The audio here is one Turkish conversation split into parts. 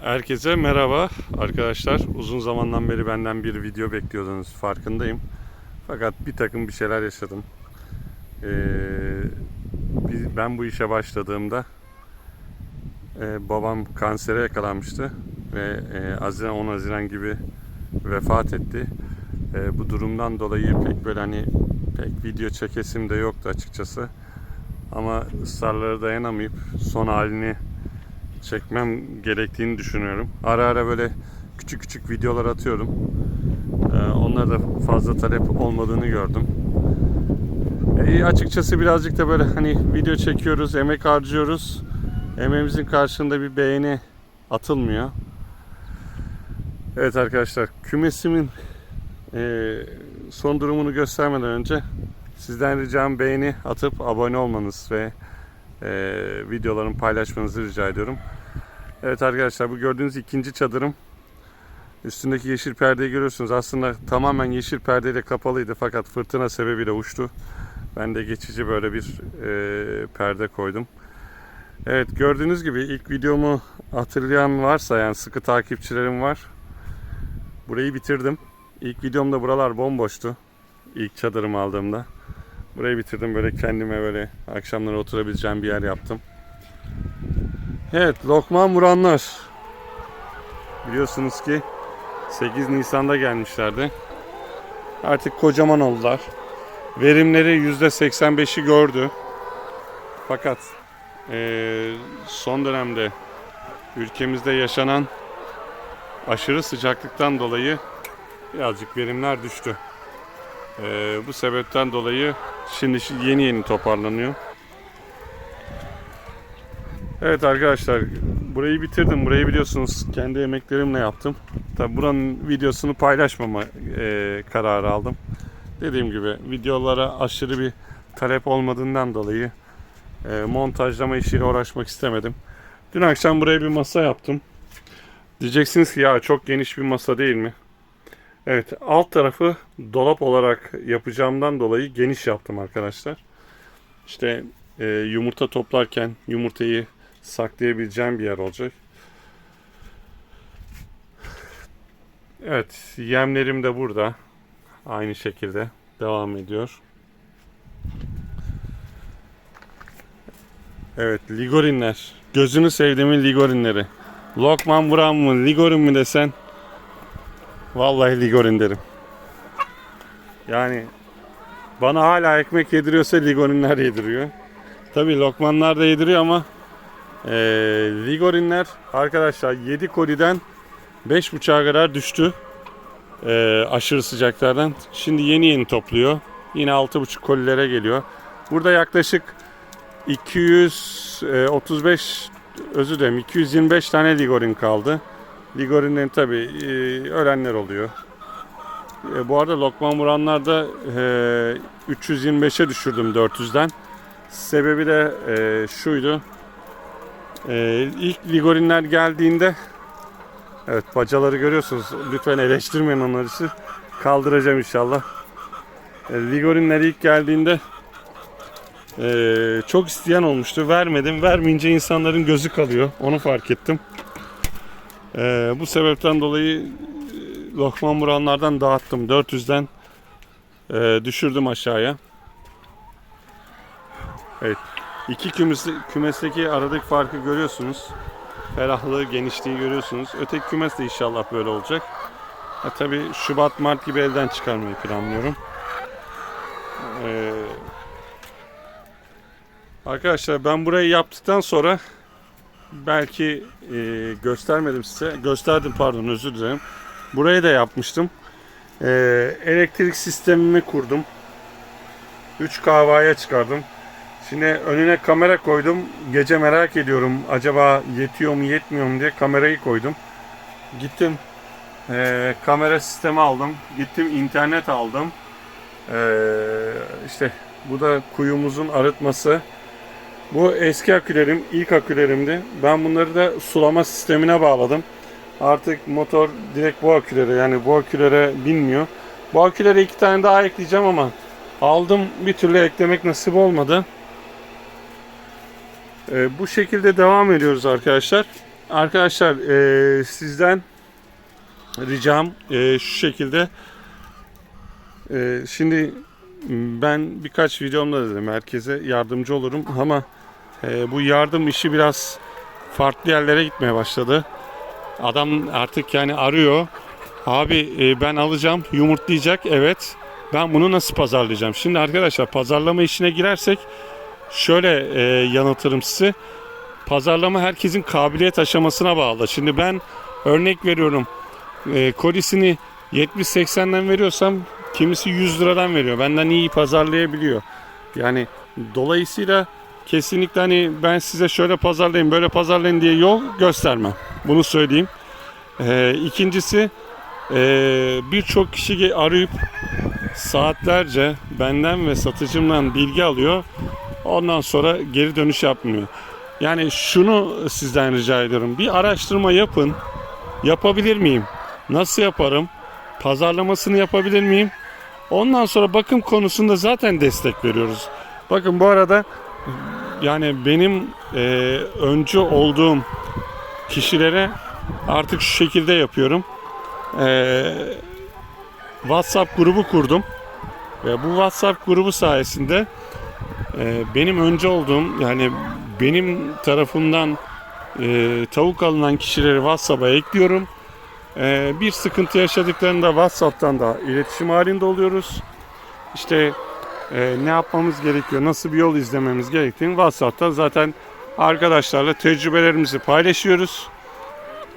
Herkese merhaba arkadaşlar. Uzun zamandan beri benden bir video bekliyordunuz farkındayım. Fakat bir takım bir şeyler yaşadım. Ee, ben bu işe başladığımda e, babam kansere yakalanmıştı ve e, Haziran 10 Haziran gibi vefat etti. E, bu durumdan dolayı pek böyle hani pek video çekesim de yoktu açıkçası. Ama ısrarlara dayanamayıp son halini çekmem gerektiğini düşünüyorum. Ara ara böyle küçük küçük videolar atıyorum. Ee, onlar da fazla talep olmadığını gördüm. E, açıkçası birazcık da böyle hani video çekiyoruz, emek harcıyoruz. Emeğimizin karşılığında bir beğeni atılmıyor. Evet arkadaşlar, kümesimin e, son durumunu göstermeden önce sizden ricam beğeni atıp abone olmanız ve e, videolarımı paylaşmanızı rica ediyorum. Evet arkadaşlar bu gördüğünüz ikinci çadırım. Üstündeki yeşil perdeyi görüyorsunuz. Aslında tamamen yeşil perdeyle kapalıydı fakat fırtına sebebiyle uçtu. Ben de geçici böyle bir e, perde koydum. Evet gördüğünüz gibi ilk videomu hatırlayan varsa yani sıkı takipçilerim var. Burayı bitirdim. İlk videomda buralar bomboştu. İlk çadırımı aldığımda. Burayı bitirdim böyle kendime böyle akşamları oturabileceğim bir yer yaptım. Evet Lokman vuranlar. Biliyorsunuz ki 8 Nisan'da gelmişlerdi. Artık kocaman oldular. Verimleri %85'i gördü. Fakat eee, son dönemde ülkemizde yaşanan aşırı sıcaklıktan dolayı birazcık verimler düştü. Eee, bu sebepten dolayı şimdi şi- yeni yeni toparlanıyor. Evet arkadaşlar burayı bitirdim. Burayı biliyorsunuz kendi emeklerimle yaptım. Tabi buranın videosunu paylaşmama eee, kararı aldım. Dediğim gibi videolara aşırı bir talep olmadığından dolayı eee, montajlama işiyle uğraşmak istemedim. Dün akşam buraya bir masa yaptım. Diyeceksiniz ki ya çok geniş bir masa değil mi? Evet alt tarafı dolap olarak yapacağımdan dolayı geniş yaptım arkadaşlar. İşte e, yumurta toplarken yumurtayı saklayabileceğim bir yer olacak. Evet yemlerim de burada. Aynı şekilde devam ediyor. Evet ligorinler. Gözünü sevdiğimin ligorinleri. Lokman vuran mı ligorin mi desen Vallahi Ligorin derim. Yani bana hala ekmek yediriyorsa Ligorinler yediriyor. Tabi Lokmanlar da yediriyor ama eee Ligorinler arkadaşlar 7 koliden 5.5'a kadar düştü. Eee, aşırı sıcaklardan. Şimdi yeni yeni topluyor. Yine 6.5 kolilere geliyor. Burada yaklaşık 235 özür dilerim 225 tane Ligorin kaldı. Ligorin'in tabi ölenler oluyor. E, bu arada Lokman vuranlar da e, 325'e düşürdüm 400'den. Sebebi de e, şuydu. E, ilk Ligorinler geldiğinde Evet bacaları görüyorsunuz. Lütfen eleştirmeyin onları için. Kaldıracağım inşallah. E, Ligorinler ilk geldiğinde e, çok isteyen olmuştu. Vermedim. Vermeyince insanların gözü kalıyor. Onu fark ettim. Ee, bu sebepten dolayı e, Lokman Muranlardan dağıttım. 400'den e, düşürdüm aşağıya. Evet. İki kümesi, kümesteki aradaki farkı görüyorsunuz. Ferahlığı, genişliği görüyorsunuz. Öteki kümes de inşallah böyle olacak. Ha, tabii Şubat, Mart gibi elden çıkarmayı planlıyorum. Ee, arkadaşlar ben burayı yaptıktan sonra belki e, göstermedim size. Gösterdim pardon özür dilerim. Burayı da yapmıştım. E, elektrik sistemimi kurdum. 3 kahvaya çıkardım. Şimdi önüne kamera koydum. Gece merak ediyorum acaba yetiyor mu yetmiyor mu diye kamerayı koydum. Gittim e, kamera sistemi aldım. Gittim internet aldım. E, işte bu da kuyumuzun arıtması. Bu eski akülerim, ilk akülerimdi. Ben bunları da sulama sistemine bağladım. Artık motor direkt bu akülere yani bu akülere binmiyor. Bu akülere iki tane daha ekleyeceğim ama aldım bir türlü eklemek nasip olmadı. Ee, bu şekilde devam ediyoruz arkadaşlar. arkadaşlar e, sizden ricam e, şu şekilde. E, şimdi ben birkaç videomda dedim herkese yardımcı olurum ama e, bu yardım işi biraz farklı yerlere gitmeye başladı. Adam artık yani arıyor. Abi e, ben alacağım yumurtlayacak evet. Ben bunu nasıl pazarlayacağım? Şimdi arkadaşlar pazarlama işine girersek şöyle e, yanıtırım size. Pazarlama herkesin kabiliyet aşamasına bağlı. Şimdi ben örnek veriyorum. E, kolisini 70-80'den veriyorsam kimisi 100 liradan veriyor. Benden iyi pazarlayabiliyor. Yani dolayısıyla kesinlikle hani ben size şöyle pazarlayın böyle pazarlayın diye yol göstermem. Bunu söyleyeyim. E, ikincisi e, birçok kişi arayıp saatlerce benden ve satıcımdan bilgi alıyor. Ondan sonra geri dönüş yapmıyor. Yani şunu sizden rica ediyorum. Bir araştırma yapın. Yapabilir miyim? Nasıl yaparım? Pazarlamasını yapabilir miyim? Ondan sonra bakım konusunda zaten destek veriyoruz. Bakın bu arada yani benim e, öncü olduğum kişilere artık şu şekilde yapıyorum. E, WhatsApp grubu kurdum. Ve bu WhatsApp grubu sayesinde e, benim önce olduğum yani benim tarafımdan e, tavuk alınan kişileri WhatsApp'a ekliyorum. E, bir sıkıntı yaşadıklarında WhatsApp'tan da iletişim halinde oluyoruz. İşte e, ne yapmamız gerekiyor, nasıl bir yol izlememiz gerektiğini WhatsApp'ta zaten arkadaşlarla tecrübelerimizi paylaşıyoruz.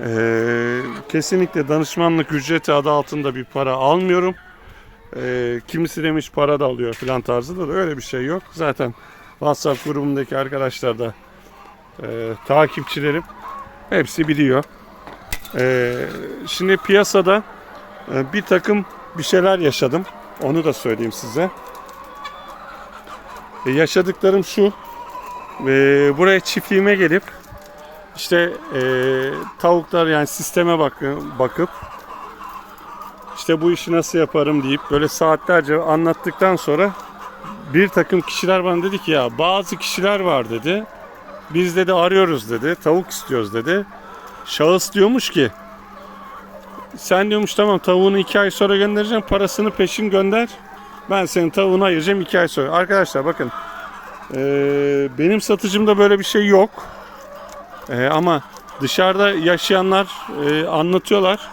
E, kesinlikle danışmanlık ücreti adı altında bir para almıyorum. E, kimisi demiş para da alıyor filan tarzında da öyle bir şey yok. Zaten WhatsApp grubumdaki arkadaşlar da e, takipçilerim hepsi biliyor. E, şimdi piyasada e, bir takım bir şeyler yaşadım. Onu da söyleyeyim size. E, yaşadıklarım şu. E, buraya çiftliğime gelip işte e, tavuklar yani sisteme bak, bakıp işte bu işi nasıl yaparım deyip böyle saatlerce anlattıktan sonra bir takım kişiler bana dedi ki ya bazı kişiler var dedi. Biz dedi arıyoruz dedi. Tavuk istiyoruz dedi. Şahıs diyormuş ki sen diyormuş tamam tavuğunu iki ay sonra göndereceğim. Parasını peşin gönder. Ben senin tavuğunu ayıracağım iki ay sonra. Arkadaşlar bakın eee, benim satıcımda böyle bir şey yok. Eee, ama dışarıda yaşayanlar eee, anlatıyorlar.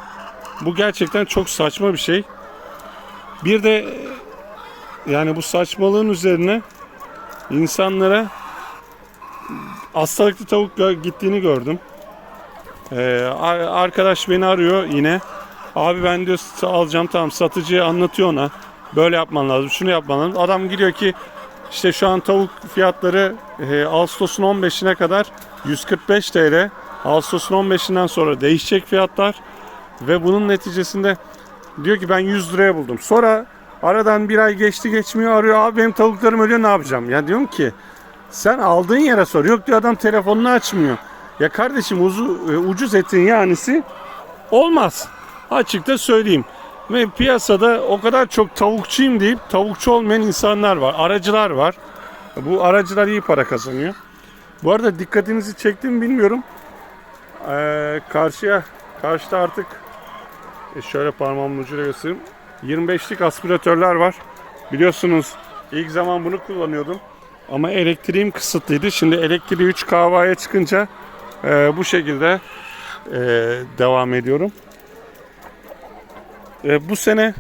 Bu gerçekten çok saçma bir şey. Bir de e, yani bu saçmalığın üzerine insanlara hastalıklı tavuk gittiğini gördüm. Ee, ar- arkadaş beni arıyor yine. Abi ben diyor alacağım tamam satıcıya anlatıyor ona. Böyle yapman lazım, şunu yapman lazım. Adam gidiyor ki işte şu an tavuk fiyatları e, Ağustos'un 15'ine kadar 145 TL. Ağustos'un 15'inden sonra değişecek fiyatlar. Ve bunun neticesinde diyor ki ben 100 liraya buldum. Sonra aradan bir ay geçti geçmiyor arıyor. Abi benim tavuklarım ölüyor ne yapacağım? Ya diyorum ki sen aldığın yere sor. Yok diyor adam telefonunu açmıyor. Ya kardeşim uzu, e, ucuz etin yanisi olmaz. Açıkta söyleyeyim. Ve piyasada o kadar çok tavukçuyum deyip tavukçu olmayan insanlar var. Aracılar var. Bu aracılar iyi para kazanıyor. Bu arada dikkatinizi çektim bilmiyorum. Ee, karşıya karşıda artık e, şöyle parmağımın ucuyla göstereyim. 25'lik aspiratörler var. Biliyorsunuz ilk zaman bunu kullanıyordum. Ama elektriğim kısıtlıydı. Şimdi elektriği 3 kahvaya çıkınca e, bu şekilde e, devam ediyorum. E, bu sene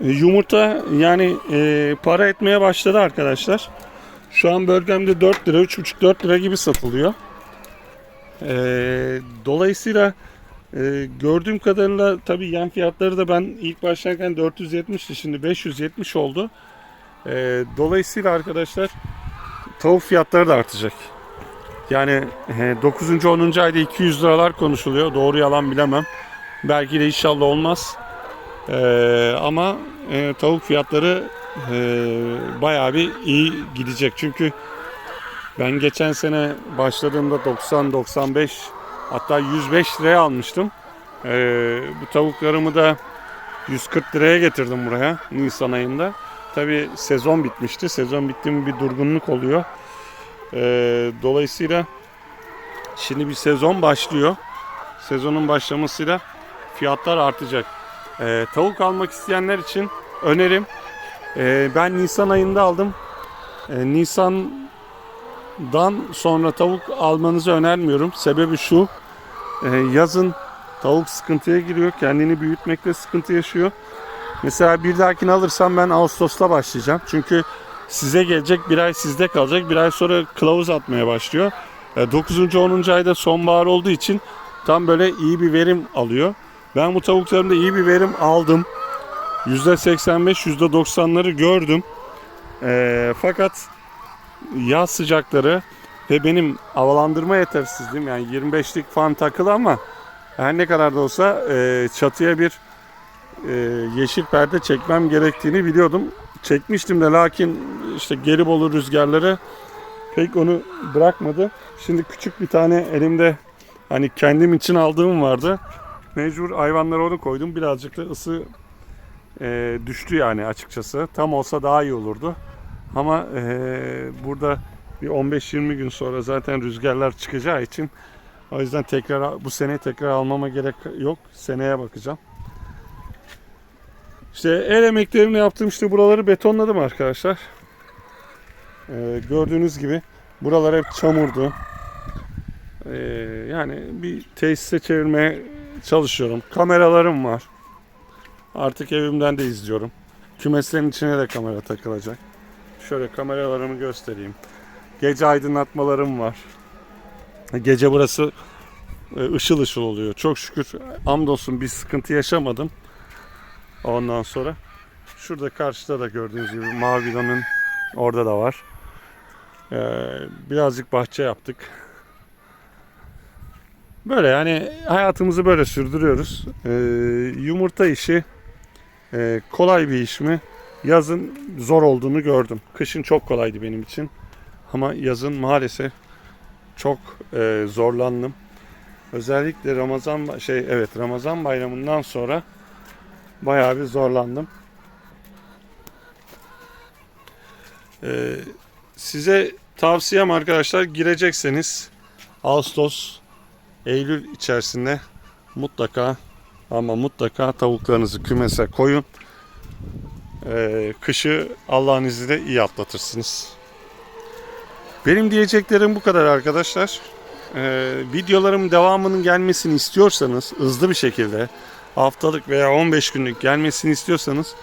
e, yumurta yani e, para etmeye başladı arkadaşlar. Şu an bölgemde 4 lira, 3,5-4 lira gibi satılıyor. E, dolayısıyla e, gördüğüm kadarıyla tabii yem fiyatları da ben ilk başlarken 470'ti şimdi 570 oldu. E, dolayısıyla arkadaşlar tavuk fiyatları da artacak. Yani e, 9. 10. ayda 200 liralar konuşuluyor. Doğru yalan bilemem. Belki de inşallah olmaz. E, ama e, tavuk fiyatları e, bayağı bir iyi gidecek. Çünkü ben geçen sene başladığımda 90-95 hatta 105 liraya almıştım. E, bu tavuklarımı da 140 liraya getirdim buraya Nisan ayında. Tabi sezon bitmişti. Sezon bitti mi bir durgunluk oluyor. Ee, dolayısıyla şimdi bir sezon başlıyor. sezonun başlamasıyla fiyatlar artacak. Ee, tavuk almak isteyenler için önerim. Ee, ben Nisan ayında aldım. Ee, Nisan'dan sonra tavuk almanızı önermiyorum. Sebebi şu. Ee, yazın tavuk sıkıntıya giriyor. Kendini büyütmekte sıkıntı yaşıyor. Mesela bir dahakini alırsam ben Ağustos'ta başlayacağım. Çünkü size gelecek bir ay sizde kalacak. Bir ay sonra kılavuz atmaya başlıyor. 9. 10. ayda sonbahar olduğu için tam böyle iyi bir verim alıyor. Ben bu tavuklarımda iyi bir verim aldım. %85 %90'ları gördüm. Ee, fakat yaz sıcakları ve benim havalandırma yetersizliğim yani 25'lik fan takılı ama her ne kadar da olsa e, çatıya bir e, yeşil perde çekmem gerektiğini biliyordum. Çekmiştim de lakin işte Gelibolu rüzgarları pek onu bırakmadı. Şimdi küçük bir tane elimde hani kendim için aldığım vardı. Mecbur hayvanlara onu koydum. Birazcık da ısı e, düştü yani açıkçası. Tam olsa daha iyi olurdu. Ama e, burada bir 15-20 gün sonra zaten rüzgarlar çıkacağı için o yüzden tekrar bu sene tekrar almama gerek yok. Seneye bakacağım. İşte el emeklerimle yaptığım işte buraları betonladım arkadaşlar. Ee, gördüğünüz gibi buralar hep çamurdu. Ee, yani bir tesise çevirmeye çalışıyorum. Kameralarım var. Artık evimden de izliyorum. Kümeslerin içine de kamera takılacak. Şöyle kameralarımı göstereyim. Gece aydınlatmalarım var. Gece burası e, ışıl ışıl oluyor. Çok şükür hamdolsun bir sıkıntı yaşamadım. Ondan sonra şurada karşıda da gördüğünüz gibi mavi orada da var. Ee, birazcık bahçe yaptık. Böyle yani hayatımızı böyle sürdürüyoruz. Ee, yumurta işi e, kolay bir iş mi? Yazın zor olduğunu gördüm. Kışın çok kolaydı benim için. Ama yazın maalesef çok e, zorlandım. Özellikle Ramazan şey evet Ramazan bayramından sonra bayağı bir zorlandım. Ee, size tavsiyem arkadaşlar girecekseniz Ağustos, Eylül içerisinde mutlaka ama mutlaka tavuklarınızı kümese koyun. Ee, kışı Allah'ın izniyle iyi atlatırsınız. Benim diyeceklerim bu kadar arkadaşlar. Ee, videolarım devamının gelmesini istiyorsanız hızlı bir şekilde haftalık veya 15 günlük gelmesini istiyorsanız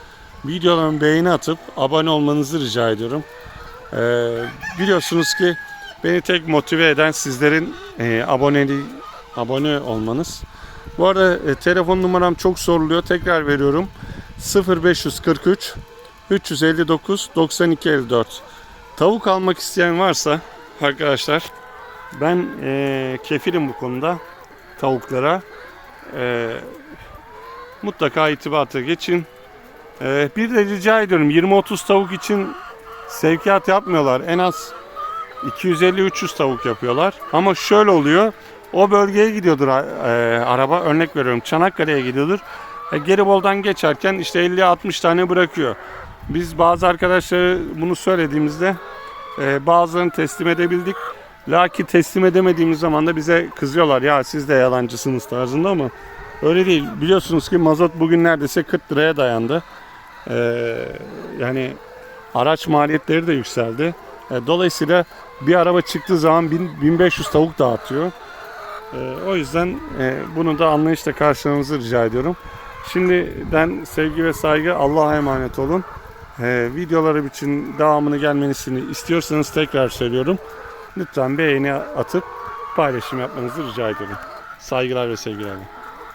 videolarımı beğeni atıp abone olmanızı rica ediyorum. Ee, biliyorsunuz ki beni tek motive eden sizlerin e, aboneli abone olmanız. Bu arada e, telefon numaram çok soruluyor. Tekrar veriyorum. 0543 359 92 54. Tavuk almak isteyen varsa arkadaşlar ben e, kefilim bu konuda tavuklara. E, mutlaka itibata geçin. E, bir de rica ediyorum 20-30 tavuk için sevkiyat yapmıyorlar. En az 250-300 tavuk yapıyorlar. Ama şöyle oluyor. O bölgeye gidiyordur e, araba. Örnek veriyorum Çanakkale'ye gidiyordur. E, Geribol'dan geçerken işte 50-60 tane bırakıyor. Biz bazı arkadaşlara bunu söylediğimizde e, bazılarını teslim edebildik. Lakin teslim edemediğimiz zaman da bize kızıyorlar. Ya siz de yalancısınız tarzında ama öyle değil. Biliyorsunuz ki mazot bugün neredeyse 40 liraya dayandı. Ee, yani araç maliyetleri de yükseldi. E, dolayısıyla bir araba çıktığı zaman 1000 1500 tavuk dağıtıyor. E, o yüzden e, bunu da anlayışla karşılamanızı rica ediyorum. Şimdiden sevgi ve saygı Allah'a emanet olun. E, videolarım için devamını gelmesini istiyorsanız tekrar söylüyorum. Lütfen beğeni atıp paylaşım yapmanızı rica ediyorum. Saygılar ve sevgilerle.